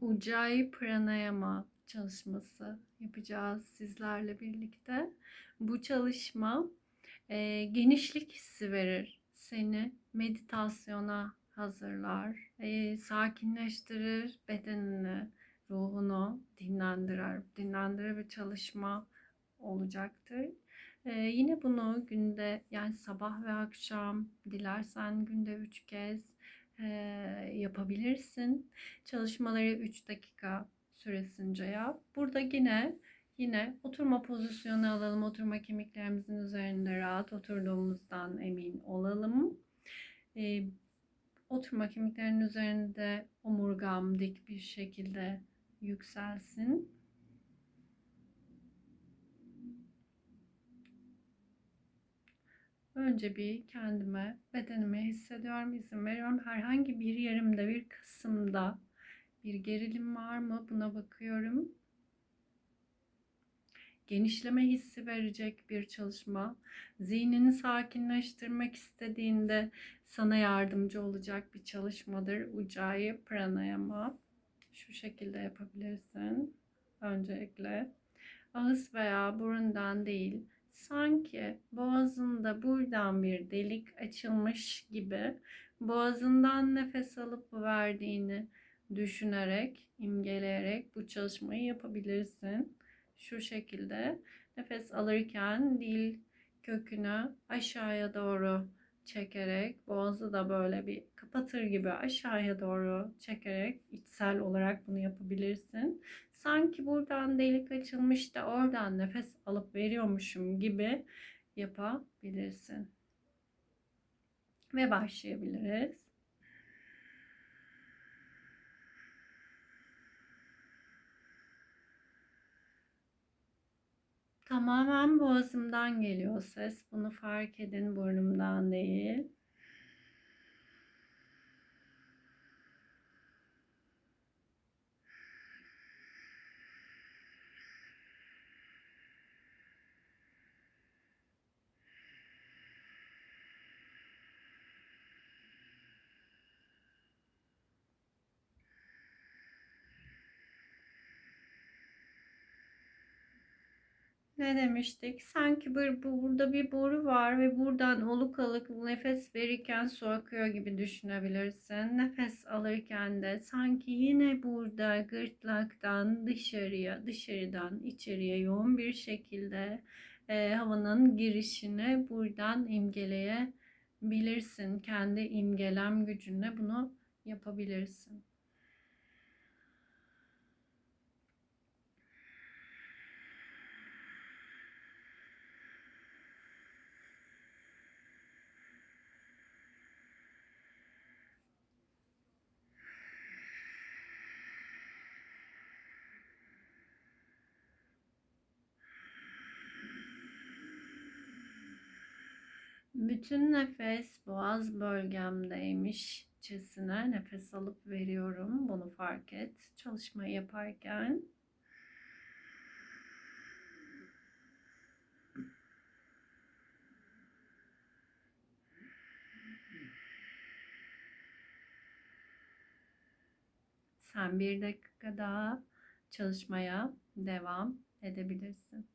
Ujjayi Pranayama çalışması yapacağız sizlerle birlikte. Bu çalışma e, genişlik hissi verir. Seni meditasyona hazırlar, e, sakinleştirir bedenini, ruhunu dinlendirir. Dinlendirir bir çalışma olacaktır. E, yine bunu günde yani sabah ve akşam dilersen günde üç kez yapabilirsin. Çalışmaları 3 dakika süresince yap. Burada yine yine oturma pozisyonu alalım. Oturma kemiklerimizin üzerinde rahat oturduğumuzdan emin olalım. E, oturma kemiklerinin üzerinde omurgam dik bir şekilde yükselsin. Önce bir kendime, bedenime hissediyorum, izin veriyorum. Herhangi bir yerimde, bir kısımda bir gerilim var mı? Buna bakıyorum. Genişleme hissi verecek bir çalışma. Zihnini sakinleştirmek istediğinde sana yardımcı olacak bir çalışmadır. Ujjayi Pranayama. Şu şekilde yapabilirsin. Öncelikle ağız veya burundan değil, sanki boğazında buradan bir delik açılmış gibi boğazından nefes alıp verdiğini düşünerek, imgeleyerek bu çalışmayı yapabilirsin. Şu şekilde nefes alırken dil kökünü aşağıya doğru çekerek boğazı da böyle bir kapatır gibi aşağıya doğru çekerek içsel olarak bunu yapabilirsin. Sanki buradan delik açılmış da oradan nefes alıp veriyormuşum gibi yapabilirsin. Ve başlayabiliriz. Tamamen boğazımdan geliyor ses. Bunu fark edin burnumdan değil. Ne demiştik? Sanki bir, burada bir boru var ve buradan oluk alık nefes verirken su akıyor gibi düşünebilirsin. Nefes alırken de sanki yine burada gırtlaktan dışarıya, dışarıdan içeriye yoğun bir şekilde e, havanın girişini buradan imgeleyebilirsin. Kendi imgelem gücünle bunu yapabilirsin. Bütün nefes boğaz bölgemdeymişçesine nefes alıp veriyorum. Bunu fark et çalışmayı yaparken. Sen bir dakika daha çalışmaya devam edebilirsin.